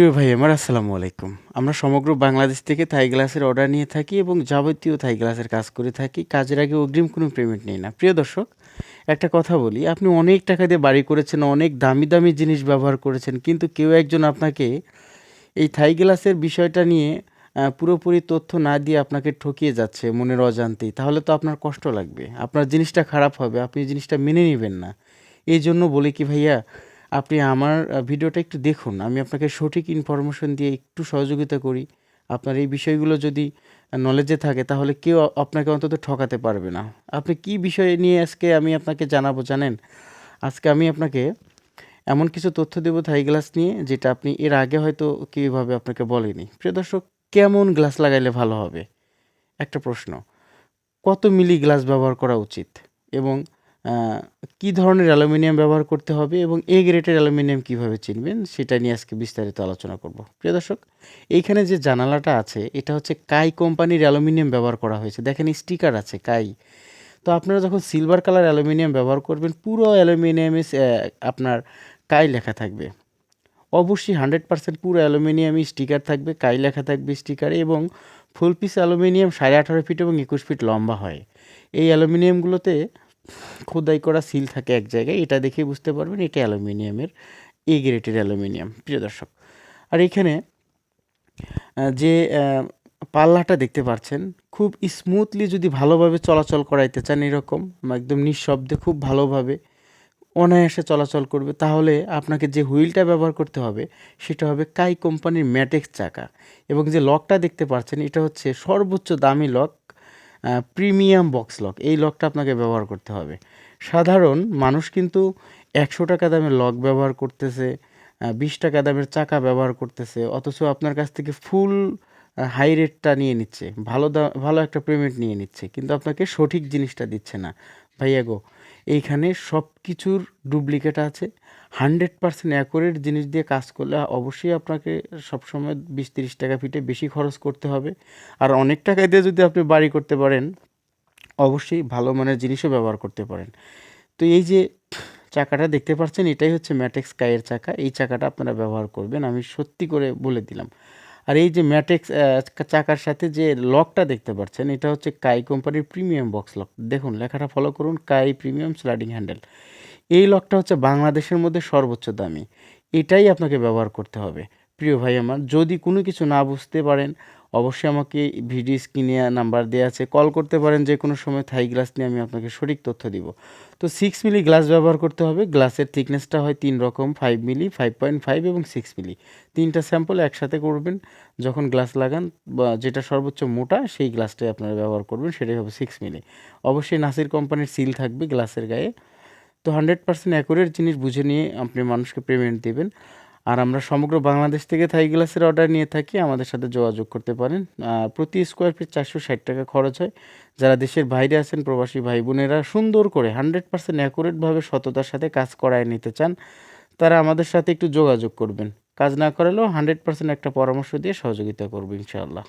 প্রিয় ভাই, আমার আসসালামু আলাইকুম। আমরা সমগ্র বাংলাদেশ থেকে থাই গ্লাসের অর্ডার নিয়ে থাকি এবং যাবতীয় থাই গ্লাসের কাজ করে থাকি। কাজের আগে অগ্রিম কোনো পেমেন্ট নেই না। প্রিয় দর্শক, একটা কথা বলি, আপনি অনেক টাকা দিয়ে বাড়ি করেছেন, অনেক দামি দামি জিনিস ব্যবহার করেছেন, কিন্তু কেউ একজন আপনাকে এই থাই গ্লাসের বিষয়টা নিয়ে পুরোপুরি তথ্য না দিয়ে আপনাকে ঠকিয়ে যাচ্ছে মনের অজান্তেই। তাহলে তো আপনার কষ্ট লাগবে। আপনার জিনিসটা খারাপ হবে, আপনি জিনিসটা মেনে নেবেন না। এই জন্য বলি কি ভাইয়া আপনি আমার ভিডিওটা একটু দেখুন। আমি আপনাকে সঠিক ইনফরমেশন দিয়ে একটু সহযোগিতা করি। আপনার এই বিষয়গুলো যদি নলেজে থাকে, তাহলে কেউ আপনাকে অন্তত ঠকাতে পারবে না। আপনি কি বিষয় নিয়ে আজকে আমি আপনাকে জানাব জানেন? আজকে আমি আপনাকে এমন কিছু তথ্য দেবো থাই গ্লাস নিয়ে, যেটা আপনি এর আগে হয়তো কীভাবে আপনাকে বলেনি। প্রিয় দর্শক, কেমন গ্লাস লাগাইলে ভালো হবে? একটা প্রশ্ন, কত মিলি গ্লাস ব্যবহার করা উচিত? এবং কি ধরনের অ্যালুমিনিয়াম ব্যবহার করতে হবে এবং এ গ্রেডের অ্যালুমিনিয়াম কীভাবে চিনবেন, সেটা নিয়ে আজকে বিস্তারিত আলোচনা করব। প্রিয় দর্শক, এইখানে যে জানালাটা আছে, এটা হচ্ছে কাই কোম্পানির অ্যালুমিনিয়াম ব্যবহার করা হয়েছে। দেখেন, স্টিকার আছে কাই। তো আপনারা যখন সিলভার কালার অ্যালুমিনিয়াম ব্যবহার করবেন, পুরো অ্যালুমিনিয়ামে আপনার কাই লেখা থাকবে। অবশ্যই হান্ড্রেড পার্সেন্ট পুরো অ্যালুমিনিয়ামই স্টিকার থাকবে, কাই লেখা থাকবে স্টিকারে এবং ফুল পিস অ্যালুমিনিয়াম সাড়ে আঠারো ফিট এবং একুশ ফিট লম্বা হয়। এই অ্যালুমিনিয়ামগুলোতে খোদাই করা সিল থাকে এক জায়গায়, এটা দেখে বুঝতে পারবেন এটা অ্যালুমিনিয়ামের এ গ্রেটের অ্যালুমিনিয়াম, প্রিয় দর্শক। আর এখানে যে পাল্লাটা দেখতে পাচ্ছেন, খুব স্মুথলি যদি ভালোভাবে চলাচল করাইতে চান এরকম একদম নিঃশব্দে খুব ভালোভাবে অনায়াসে চলাচল করবে, তাহলে আপনাকে যে হুইলটা ব্যবহার করতে হবে, সেটা হবে কাই কোম্পানির ম্যাটেক্স চাকা। এবং যে লকটা দেখতে পাচ্ছেন, এটা হচ্ছে সর্বোচ্চ দামি লক প্রিমিয়াম বক্স লক এই লকটা আপনাকে ব্যবহার করতে হবে। সাধারণ মানুষ কিন্তু একশো টাকা দামের লক ব্যবহার করতেছে বিশ টাকা দামের চাকা ব্যবহার করতেছে, অথচ আপনার কাছ থেকে ফুল হাই রেটটা নিয়ে নিচ্ছে, ভালো দা, ভালো একটা পেমেন্ট নিয়ে নিচ্ছে, কিন্তু আপনাকে সঠিক জিনিসটা দিচ্ছে না। ভাইয়া গো, এইখানে সব কিছুর ডুপ্লিকেট আছে হান্ড্রেড পার্সেন্ট অ্যাকোরেট জিনিস দিয়ে কাজ করলে অবশ্যই আপনাকে সবসময় বিশ তিরিশ টাকা ফিটে বেশি খরচ করতে হবে। আর অনেক টাকা দিয়ে যদি আপনি বাড়ি করতে পারেন, অবশ্যই ভালো মানের জিনিসও ব্যবহার করতে পারেন। তো এই যে চাকাটা দেখতে পাচ্ছেন, এটাই হচ্ছে ম্যাটেক্স কায়ের চাকা। এই চাকাটা আপনারা ব্যবহার করবেন, আমি সত্যি করে বলে দিলাম। আর এই যে ম্যাটেক্স চাকার সাথে যে লকটা দেখতে পাচ্ছেন, এটা হচ্ছে কাই কোম্পানির প্রিমিয়াম বক্স লক দেখুন, লেখাটা ফলো করুন কাই প্রিমিয়াম স্লাইডিং হ্যান্ডেল এই লকটা হচ্ছে বাংলাদেশের মধ্যে সর্বোচ্চ দামি। এটাই আপনাকে ব্যবহার করতে হবে। প্রিয় ভাই আমার, যদি কোনো কিছু না বুঝতে পারেন অবশ্যই আমাকে ভিডিও স্ক্রিনে নাম্বার দেওয়া আছে। কল করতে পারেন যে কোনো সময়, থাই গ্লাস নিয়ে আমি আপনাকে সঠিক তথ্য দিব। তো সিক্স মিলি গ্লাস ব্যবহার করতে হবে। গ্লাসের থিকনেসটা হয় তিন রকম five milli five point five এবং সিক্স মিলি তিনটা স্যাম্পল একসাথে করবেন। যখন গ্লাস লাগান, বা যেটা সর্বোচ্চ মোটা, সেই গ্লাসটাই আপনারা ব্যবহার করবেন, সেটাই হবে সিক্স মিলি অবশ্যই নাসির কোম্পানির সিল থাকবে গ্লাসের গায়ে। তো হান্ড্রেড পার্সেন্ট অ্যাকুরেট জিনিস বুঝে নিয়ে আপনি মানুষকে পেমেন্ট দেবেন। আর আমরা সমগ্র বাংলাদেশ থেকে থাই গ্লাসের অর্ডার নিয়ে থাকি, আমাদের সাথে যোগাযোগ করতে পারেন। প্রতি স্কোয়ার ফিট চারশো ষাট টাকা খরচ হয়। যারা দেশের বাইরে আছেন, প্রবাসী ভাই বোনেরা সুন্দর করে হান্ড্রেড পার্সেন্ট অ্যাকুরেটভাবে সততার সাথে কাজ করায় নিতে চান, তারা আমাদের সাথে একটু যোগাযোগ করবেন। কাজ না করালেও হান্ড্রেড পার্সেন্ট একটা পরামর্শ দিয়ে সহযোগিতা করব, ইনশাআল্লাহ।